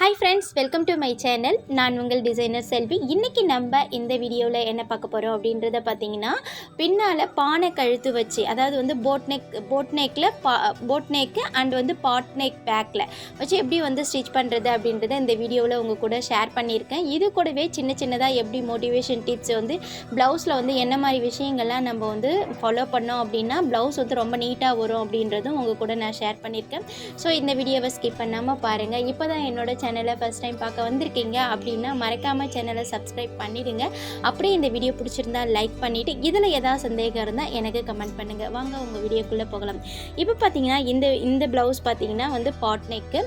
Hi friends welcome to my channel நான் உங்கள் designer செல்வி. இன்றைக்கி நம்ம இந்த வீடியோவில் என்ன பார்க்க போகிறோம் அப்படின்றத பார்த்தீங்கன்னா பின்னால் பானை கழுத்து வச்சு அதாவது வந்து போட் நெக் போட் நெக்கில் பா போட் நெக்கு அண்ட் வந்து பாட் நெக் பேக்கில் வச்சு எப்படி வந்து ஸ்டிச் பண்ணுறது அப்படின்றத இந்த வீடியோவில் உங்கள் கூட ஷேர் பண்ணியிருக்கேன். இது கூடவே சின்ன சின்னதாக எப்படி மோட்டிவேஷன் டிப்ஸ் வந்து ப்ளவுஸில் வந்து என்ன மாதிரி விஷயங்கள்லாம் நம்ம வந்து ஃபாலோ பண்ணோம் அப்படின்னா ப்ளவுஸ் வந்து ரொம்ப நீட்டாக வரும் அப்படின்றதும் உங்கள் கூட நான் ஷேர் பண்ணியிருக்கேன். ஸோ இந்த வீடியோவை ஸ்கிப் பண்ணாமல் பாருங்கள் இப்போ தான் என்னோட சேனலை ஃபஸ்ட் டைம் பார்க்க வந்திருக்கீங்க அப்படின்னா மறக்காமல் சேனலை சப்ஸ்கிரைப் பண்ணிடுங்க. அப்படியே இந்த வீடியோ பிடிச்சிருந்தா லைக் பண்ணிவிட்டு இதில் ஏதாவது சந்தேகம் இருந்தால் எனக்கு கமெண்ட் பண்ணுங்கள் வாங்க உங்கள் வீடியோக்குள்ளே போகலாம். இப்போ பார்த்தீங்கன்னா இந்த இந்த ப்ளவுஸ் பார்த்தீங்கன்னா வந்து பாட் நெக்கு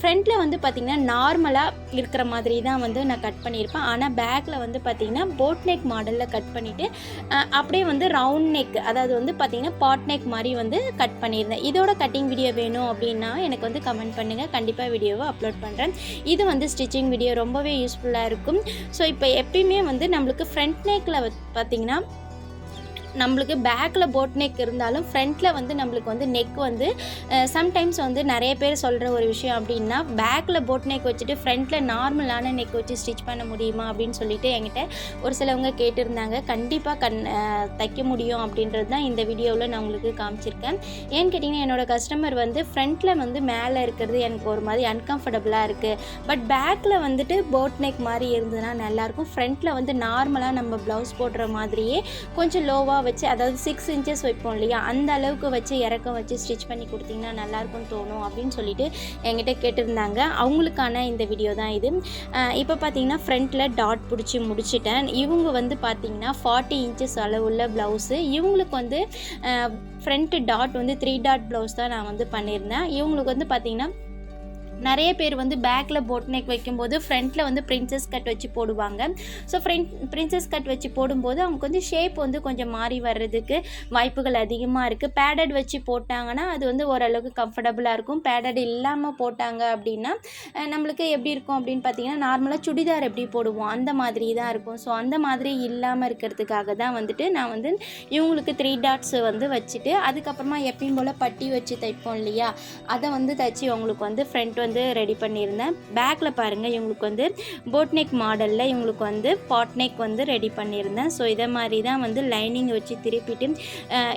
ஃப்ரண்ட்டில் வந்து பார்த்தீங்கன்னா நார்மலாக இருக்கிற மாதிரி தான் வந்து நான் கட் பண்ணியிருப்பேன். ஆனால் பேக்கில் வந்து பார்த்தீங்கன்னா போட் நெக் மாடலில் கட் பண்ணிவிட்டு அப்படியே வந்து ரவுண்ட் நெக் அதாவது வந்து பார்த்தீங்கன்னா பாட் நெக் மாதிரி வந்து கட் பண்ணியிருந்தேன். இதோட கட்டிங் வீடியோ வேணும் அப்படின்னா எனக்கு வந்து கமெண்ட் பண்ணுங்கள் கண்டிப்பாக வீடியோவை அப்லோட் பண்ணுறேன் இது வந்து ஸ்டிச்சிங் வீடியோ ரொம்பவே யூஸ்ஃபுல்லாக இருக்கும். ஸோ இப்போ எப்பயுமே வந்து நம்மளுக்கு ஃப்ரண்ட் நெக்கில் பார்த்தீங்கன்னா நம்மளுக்கு பேக்கில் போட் நெக் இருந்தாலும் ஃப்ரண்ட்டில் வந்து நம்மளுக்கு வந்து நெக் வந்து சம்டைம்ஸ் வந்து நிறைய பேர் சொல்கிற ஒரு விஷயம் அப்படின்னா பேக்கில் போட் நெக் வச்சுட்டு ஃப்ரண்ட்டில் நார்மலான நெக் வச்சு ஸ்டிச் பண்ண முடியுமா அப்படின்னு சொல்லிட்டு என்கிட்ட ஒரு சிலவங்க கேட்டிருந்தாங்க. கண்டிப்பாக கண் தைக்க முடியும் அப்படின்றது தான் இந்த வீடியோவில் நான் உங்களுக்கு காமிச்சிருக்கேன். ஏன்னு கேட்டிங்கன்னா என்னோடய கஸ்டமர் வந்து ஃப்ரண்ட்டில் வந்து மேலே இருக்கிறது எனக்கு ஒரு மாதிரி அன்கம்ஃபர்டபுளாக இருக்குது பட் பேக்கில் வந்துட்டு போட் நெக் மாதிரி இருந்ததுன்னா நல்லாயிருக்கும் ஃப்ரண்ட்டில் வந்து நார்மலாக நம்ம ப்ளவுஸ் போடுற மாதிரியே கொஞ்சம் லோவாக வச்சு அதாவது சிக்ஸ் இன்ச்சஸ் வைப்போம் இல்லையா? அந்த அளவுக்கு வச்சு இறக்கம் வச்சு ஸ்டிச் பண்ணி கொடுத்தீங்கன்னா நல்லாயிருக்கும்னு தோணும் அப்படின்னு சொல்லிட்டு என்கிட்ட கேட்டிருந்தாங்க. அவங்களுக்கான இந்த வீடியோ தான் இது. இப்போ பார்த்தீங்கன்னா ஃப்ரண்ட்டில் டாட் பிடிச்சி முடிச்சிட்டேன். இவங்க வந்து பார்த்தீங்கன்னா ஃபார்ட்டி இன்ச்சஸ் அளவுள்ள ப்ளவுஸு இவங்களுக்கு வந்து ஃப்ரண்ட்டு டாட் வந்து த்ரீ டாட் ப்ளவுஸ் தான் நான் வந்து பண்ணியிருந்தேன். இவங்களுக்கு வந்து பார்த்தீங்கன்னா நிறைய பேர் வந்து பேக்கில் போட் நெக் வைக்கும்போது ஃப்ரண்ட்டில் வந்து பிரின்சஸ் கட் வச்சு போடுவாங்க. ஸோ ஃப்ரெண்ட் பிரின்சஸ் கட் வச்சு போடும்போது அவங்களுக்கு வந்து ஷேப் வந்து கொஞ்சம் மாறி வர்றதுக்கு வாய்ப்புகள் அதிகமாக இருக்குது பேடட் வச்சு போட்டாங்கன்னா அது வந்து ஓரளவுக்கு கம்ஃபர்டபுளாக இருக்கும். பேடட் இல்லாமல் போட்டாங்க அப்படின்னா நம்மளுக்கு எப்படி இருக்கும் அப்படின்னு பார்த்தீங்கன்னா நார்மலாக சுடிதார் எப்படி போடுவோம்? அந்த மாதிரி தான் இருக்கும். ஸோ அந்த மாதிரி இல்லாமல் இருக்கிறதுக்காக தான் வந்துட்டு நான் வந்து இவங்களுக்கு த்ரீ டாட்ஸ் வந்து வச்சுட்டு அதுக்கப்புறமா எப்பயும் போல் பட்டி வச்சு தைப்போம் இல்லையா? அதை வந்து தைச்சி அவங்களுக்கு வந்து ஃப்ரண்ட் வந்து வந்து ரெடி பண்ணியிருந்தேன். பேக்கில் பாருங்கள் இவங்களுக்கு வந்து போட் நெக் மாடலில் இவங்களுக்கு வந்து பாட் நெக் வந்து ரெடி பண்ணியிருந்தேன். ஸோ இதை மாதிரி தான் வந்து லைனிங் வச்சு திருப்பிட்டு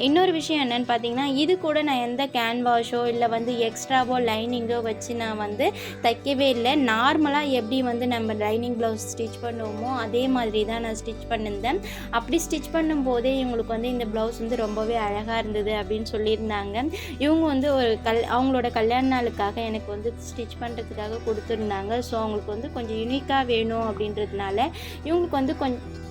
இன்னொரு விஷயம் என்னென்னு பார்த்தீங்கன்னா இது கூட நான் எந்த கேன்வாஷோ இல்லை வந்து எக்ஸ்ட்ராவோ லைனிங்கோ வச்சு நான் வந்து தைக்கவே இல்லை. நார்மலாக எப்படி வந்து நம்ம லைனிங் ப்ளவுஸ் ஸ்டிச் பண்ணுவோமோ அதே மாதிரி தான் நான் ஸ்டிச் பண்ணியிருந்தேன். அப்படி ஸ்டிச் பண்ணும்போதே இவங்களுக்கு வந்து இந்த ப்ளவுஸ் வந்து ரொம்பவே அழகாக இருந்தது அப்படின்னு சொல்லியிருந்தாங்க. இவங்க வந்து ஒரு கல் அவங்களோட கல்யாண நாளுக்காக எனக்கு வந்து ஸ்டிச் பண்ணுறதுக்காக கொடுத்துருந்தாங்க. ஸோ அவங்களுக்கு வந்து கொஞ்சம் யூனிக்காக வேணும் அப்படின்றதுனால இவங்களுக்கு வந்து கொஞ்சம்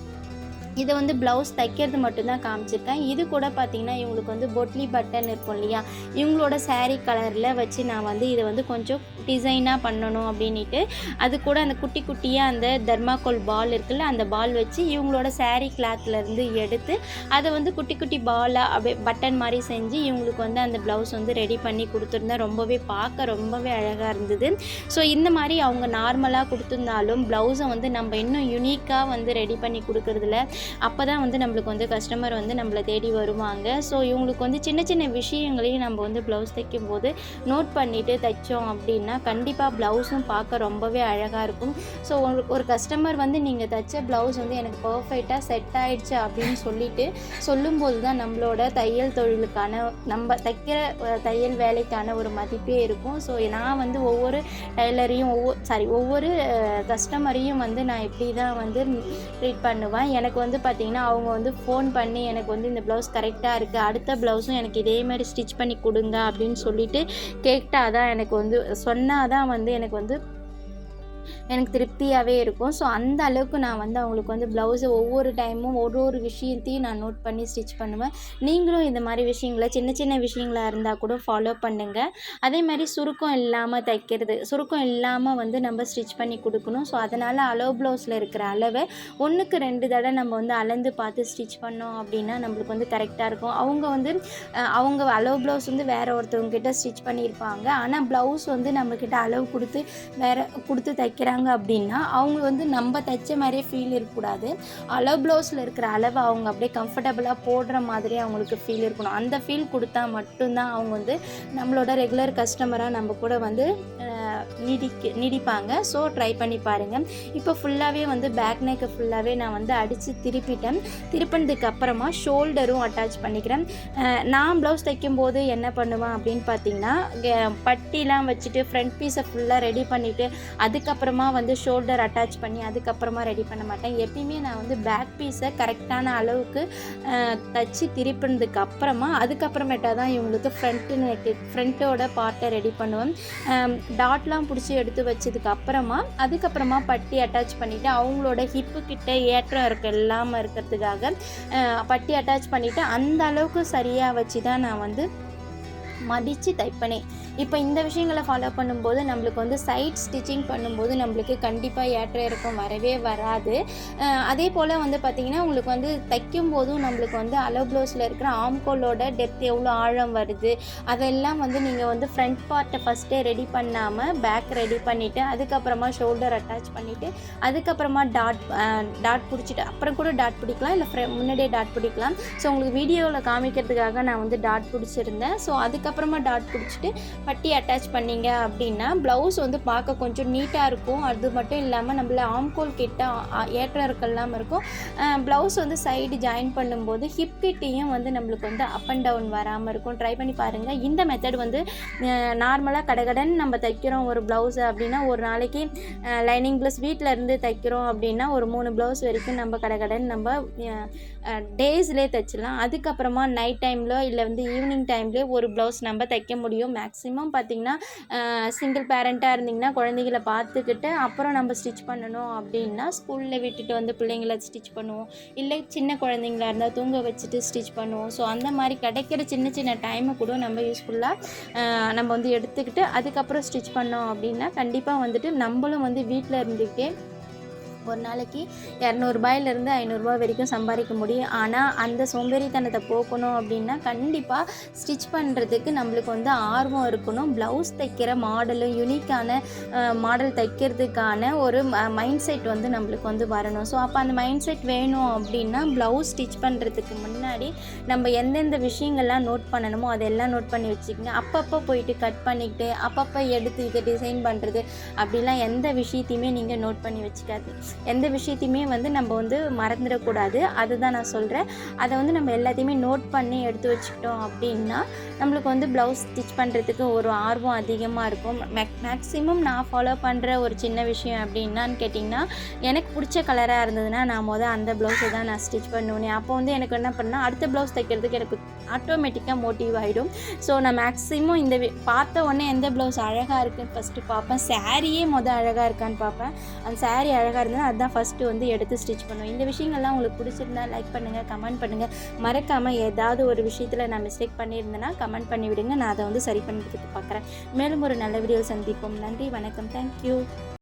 இதை வந்து ப்ளவுஸ் தைக்கிறது மட்டும்தான் காமிச்சிருக்கேன். இது கூட பார்த்தீங்கன்னா இவங்களுக்கு வந்து பொட்லி பட்டன் இருக்கும் இல்லையா? இவங்களோட சாரீ கலரில் வச்சு நான் வந்து இதை வந்து கொஞ்சம் டிசைனாக பண்ணணும் அப்படின்ட்டு அது கூட அந்த குட்டி குட்டியாக அந்த தர்மாக்கோல் பால் இருக்குல்ல அந்த பால் வச்சு இவங்களோட சாரீ கிளாத்லேருந்து எடுத்து அதை வந்து குட்டி குட்டி பாலாக அப்படியே பட்டன் மாதிரி செஞ்சு இவங்களுக்கு வந்து அந்த ப்ளவுஸ் வந்து ரெடி பண்ணி கொடுத்துருந்தேன். ரொம்பவே பார்க்க ரொம்பவே அழகாக இருந்தது. ஸோ இந்த மாதிரி அவங்க நார்மலாக கொடுத்துருந்தாலும் ப்ளவுஸை வந்து நம்ம இன்னும் யூனிக்காக வந்து ரெடி பண்ணி கொடுக்குறதுல அப்போ தான் வந்து நம்மளுக்கு வந்து கஸ்டமர் வந்து நம்மளை தேடி வருவாங்க. ஸோ இவங்களுக்கு வந்து சின்ன சின்ன விஷயங்களையும் நம்ம வந்து ப்ளவுஸ் தைக்கும் போது நோட் பண்ணிவிட்டு தைச்சோம் அப்படின்னா கண்டிப்பாக ப்ளவுஸும் பார்க்க ரொம்பவே அழகாக இருக்கும். ஸோ ஒரு கஸ்டமர் வந்து நீங்கள் தைச்ச ப்ளவுஸ் வந்து எனக்கு பர்ஃபெக்டாக செட் ஆகிடுச்சு அப்படின்னு சொல்லிட்டு சொல்லும்போது தான் நம்மளோட தையல் தொழிலுக்கான நம்ம தைக்கிற தையல் வேலைக்கான ஒரு மதிப்பே இருக்கும். ஸோ நான் வந்து ஒவ்வொரு டைலரையும் ஒவ்வொரு சாரி ஒவ்வொரு கஸ்டமரையும் வந்து நான் இப்படி தான் வந்து ட்ரீட் பண்ணுவேன். எனக்கு வந்து பார்த்திங்கன்னா அவங்க வந்து ஃபோன் பண்ணி எனக்கு வந்து இந்த ப்ளவுஸ் கரெக்டாக இருக்குது அடுத்த ப்ளவுஸும் எனக்கு இதே மாதிரி ஸ்டிச் பண்ணி கொடுங்க அப்படின்னு சொல்லிட்டு கேட்டால் தான் எனக்கு வந்து சொன்னால் தான் வந்து எனக்கு வந்து எனக்கு திருப்தியாகவே இருக்கும். ஸோ அந்த அளவுக்கு நான் வந்து அவங்களுக்கு வந்து ப்ளவுஸை ஒவ்வொரு டைமும் ஒரு ஒரு விஷயத்தையும் நான் நோட் பண்ணி ஸ்டிச் பண்ணுவேன். நீங்களும் இந்த மாதிரி விஷயங்களை சின்ன சின்ன விஷயங்களாக இருந்தால் கூட ஃபாலோ பண்ணுங்கள் அதே மாதிரி சுருக்கம் இல்லாமல் தைக்கிறது சுருக்கம் இல்லாமல் வந்து நம்ம ஸ்டிச் பண்ணி கொடுக்கணும். ஸோ அதனால் அலோ ப்ளவுஸில் இருக்கிற அளவை ஒன்றுக்கு ரெண்டு தடவை நம்ம வந்து அளந்து பார்த்து ஸ்டிச் பண்ணோம் அப்படின்னா நம்மளுக்கு வந்து கரெக்டாக இருக்கும். அவங்க வந்து அவங்க அளவு ப்ளவுஸ் வந்து வேறு ஒருத்தவங்க கிட்ட ஸ்டிச் பண்ணியிருப்பாங்க. ஆனால் ப்ளவுஸ் வந்து நம்மக்கிட்ட அளவு கொடுத்து வேறு கொடுத்து தைக்க தைக்கிறாங்க அப்படின்னா அவங்க வந்து நம்ம தைச்ச மாதிரியே ஃபீல் இருக்கக்கூடாது. அளவு ப்ளவுஸில் இருக்கிற அளவை அவங்க அப்படியே கம்ஃபர்டபுளாக போடுற மாதிரி அவங்களுக்கு ஃபீல் இருக்கணும். அந்த ஃபீல் கொடுத்தா மட்டும்தான் அவங்க வந்து நம்மளோட ரெகுலர் கஸ்டமராக நம்ம கூட வந்து நீடிக்க நீடிப்பாங்க. ஸோ ட்ரை பண்ணி பாருங்கள் இப்போ ஃபுல்லாகவே வந்து பேக் நெக்கு ஃபுல்லாகவே நான் வந்து அடித்து திருப்பிட்டேன். திருப்பினதுக்கு அப்புறமா ஷோல்டரும் அட்டாச் பண்ணிக்கிறேன். நான் ப்ளவுஸ் தைக்கும்போது என்ன பண்ணுவேன் அப்படின்னு பார்த்தீங்கன்னா பட்டிலாம் வச்சுட்டு ஃப்ரண்ட் பீஸை ஃபுல்லாக ரெடி பண்ணிவிட்டு அதுக்கப்புறமா வந்து ஷோல்டர் அட்டாச் பண்ணி அதுக்கப்புறமா ரெடி பண்ண மாட்டேன். எப்பயுமே நான் வந்து பேக் பீஸை கரெக்டான அளவுக்கு தச்சு திருப்பினதுக்கு அப்புறமா அதுக்கப்புறமேட்டா தான் இவங்களுக்கு ஃப்ரண்ட்டு நெட்டு ஃப்ரண்ட்டோட பார்ட்டை ரெடி பண்ணுவேன் டாட்லாம் பிடிச்சி எடுத்து வச்சதுக்கு அப்புறமா அதுக்கப்புறமா பட்டி அட்டாச் பண்ணிவிட்டு அவங்களோட ஹிப்பு கிட்ட ஏற்றம் இருக்க இல்லாமல் இருக்கிறதுக்காக பட்டி அட்டாச் பண்ணிவிட்டு அந்த அளவுக்கு சரியாக வச்சு தான் நான் வந்து மடித்து தைப்பனே இப்போ இந்த விஷயங்களை ஃபாலோ பண்ணும்போது நம்மளுக்கு வந்து சைட் ஸ்டிச்சிங் பண்ணும்போது நம்மளுக்கு கண்டிப்பாக ஏற்ற இறக்கம் வரவே வராது. அதே போல் வந்து பார்த்திங்கன்னா உங்களுக்கு வந்து தைக்கும் போதும் நம்மளுக்கு வந்து அலோ ப்ளவுஸில் இருக்கிற ஆம்கோலோட டெப்த் எவ்வளோ ஆழம் வருது அதெல்லாம் வந்து நீங்கள் வந்து ஃப்ரண்ட் பார்ட்டை ஃபஸ்ட்டே ரெடி பண்ணாமல் பேக் ரெடி பண்ணிவிட்டு அதுக்கப்புறமா ஷோல்டர் அட்டாச் பண்ணிவிட்டு அதுக்கப்புறமா டாட் டாட் பிடிச்சிட்டு அப்புறம் கூட டாட் பிடிக்கலாம் இல்லை ஃப்ரெ முன்னாடியே டாட் பிடிக்கலாம். ஸோ உங்களுக்கு வீடியோவில் காமிக்கிறதுக்காக நான் வந்து டாட் பிடிச்சிருந்தேன். ஸோ அதுக்கு அதுக்கப்புறமா டாட் பிடிச்சிட்டு பட்டி அட்டாச் பண்ணிங்க அப்படின்னா ப்ளவுஸ் வந்து பார்க்க கொஞ்சம் நீட்டாக இருக்கும். அது மட்டும் இல்லாமல் நம்மள ஆம்கோல் கிட்ட ஏற்றம் ஏற்ற இருக்கும். ப்ளவுஸ் வந்து சைடு ஜாயின் பண்ணும்போது ஹிப் கிட்டேயும் வந்து நம்மளுக்கு வந்து அப் அண்ட் டவுன் வராமல் இருக்கும். ட்ரை பண்ணி பாருங்கள் இந்த மெத்தட் வந்து நார்மலாக கடகடன் நம்ம தைக்கிறோம் ஒரு ப்ளவுஸு அப்படின்னா ஒரு நாளைக்கு லைனிங் ப்ளஸ் வீட்டில் இருந்து தைக்கிறோம் அப்படின்னா ஒரு மூணு ப்ளவுஸ் வரைக்கும் நம்ம கடகடன் நம்ம டேஸ்லேயே தைச்சிடலாம். அதுக்கப்புறமா நைட் டைமில் இல்லை வந்து ஈவினிங் டைம்லேயே ஒரு ப்ளவுஸ் நம்ம தைக்க முடியும். மேக்ஸிமம் பார்த்திங்கன்னா சிங்கிள் பேரண்ட்டாக இருந்திங்கன்னா குழந்தைகளை பார்த்துக்கிட்டு அப்புறம் நம்ம ஸ்டிச் பண்ணணும் அப்படின்னா ஸ்கூலில் விட்டுட்டு வந்து பிள்ளைங்கள ஸ்டிச் பண்ணுவோம். இல்லை சின்ன குழந்தைங்களா இருந்தால் தூங்க வச்சுட்டு ஸ்டிச் பண்ணுவோம். ஸோ அந்த மாதிரி கிடைக்கிற சின்ன சின்ன டைமை கூட நம்ம யூஸ்ஃபுல்லாக நம்ம வந்து எடுத்துக்கிட்டு அதுக்கப்புறம் ஸ்டிச் பண்ணோம் அப்படின்னா கண்டிப்பாக வந்துட்டு நம்மளும் வந்து வீட்டில் இருந்துக்கிட்டே ஒரு நாளைக்கு இரநூறுபாயிலேருந்து ஐநூறுரூபா வரைக்கும் சம்பாதிக்க முடியும். ஆனால் அந்த சோம்பேறித்தனத்தை போக்கணும் அப்படின்னா கண்டிப்பாக ஸ்டிச் பண்ணுறதுக்கு நம்மளுக்கு வந்து ஆர்வம் இருக்கணும். ப்ளவுஸ் தைக்கிற மாடலும் யூனிக்கான மாடல் தைக்கிறதுக்கான ஒரு மைண்ட் செட் வந்து நம்மளுக்கு வந்து வரணும். ஸோ அப்போ அந்த மைண்ட் செட் வேணும் அப்படின்னா ப்ளவுஸ் ஸ்டிச் பண்ணுறதுக்கு முன்னாடி நம்ம எந்தெந்த விஷயங்கள்லாம் நோட் பண்ணணுமோ அதெல்லாம் நோட் பண்ணி வச்சுக்கோங்க. அப்பப்போ போயிட்டு கட் பண்ணிக்கிட்டு அப்பப்போ எடுத்து இதை டிசைன் பண்ணுறது அப்படிலாம் எந்த விஷயத்தையுமே நீங்கள் நோட் பண்ணி வச்சுக்காது எந்த விஷயத்தையுமே வந்து நம்ம வந்து மறந்துடக்கூடாது. அதுதான் நான் சொல்கிறேன் அதை வந்து நம்ம எல்லாத்தையுமே நோட் பண்ணி எடுத்து வச்சுக்கிட்டோம் அப்படின்னா நம்மளுக்கு வந்து ப்ளவுஸ் ஸ்டிச் பண்ணுறதுக்கு ஒரு ஆர்வம் அதிகமாக இருக்கும். மேக் மேக்ஸிமம் நான் ஃபாலோ பண்ணுற ஒரு சின்ன விஷயம் அப்படின்னான்னு கேட்டிங்கன்னா எனக்கு பிடிச்ச கலராக இருந்ததுன்னா நான் மொதல் அந்த ப்ளவுஸை தான் நான் ஸ்டிச் பண்ணுவேன். அப்போ வந்து எனக்கு என்ன பண்ணால் அடுத்த ப்ளவுஸ் தைக்கிறதுக்கு எனக்கு ஆட்டோமேட்டிக்காக மோட்டிவ் ஆகிடும் ஸோ நான் மேக்ஸிமம் இந்த பார்த்த உடனே எந்த ப்ளவுஸ் அழகாக இருக்குன்னு ஃபஸ்ட்டு பார்ப்பேன். சாரியே மொதல் அழகாக இருக்கான்னு பார்ப்பேன். அந்த saree அழகாக இருந்தால் அதுதான் ஃபஸ்ட்டு வந்து எடுத்து ஸ்டிச் பண்ணுவேன். இந்த விஷயங்கள்லாம் உங்களுக்கு பிடிச்சிருந்தா லைக் பண்ணுங்கள் கமெண்ட் பண்ணுங்கள் மறக்காமல் ஏதாவது ஒரு விஷயத்தில் நான் மிஸ்டேக் பண்ணியிருந்தேன்னா கமெண்ட் பண்ணி விடுங்க. நான் அதை வந்து சரி பண்ணுறதுக்கு பார்க்குறேன். மேலும் ஒரு நல்ல வீடியோ சந்திப்போம். நன்றி வணக்கம். தேங்க்யூ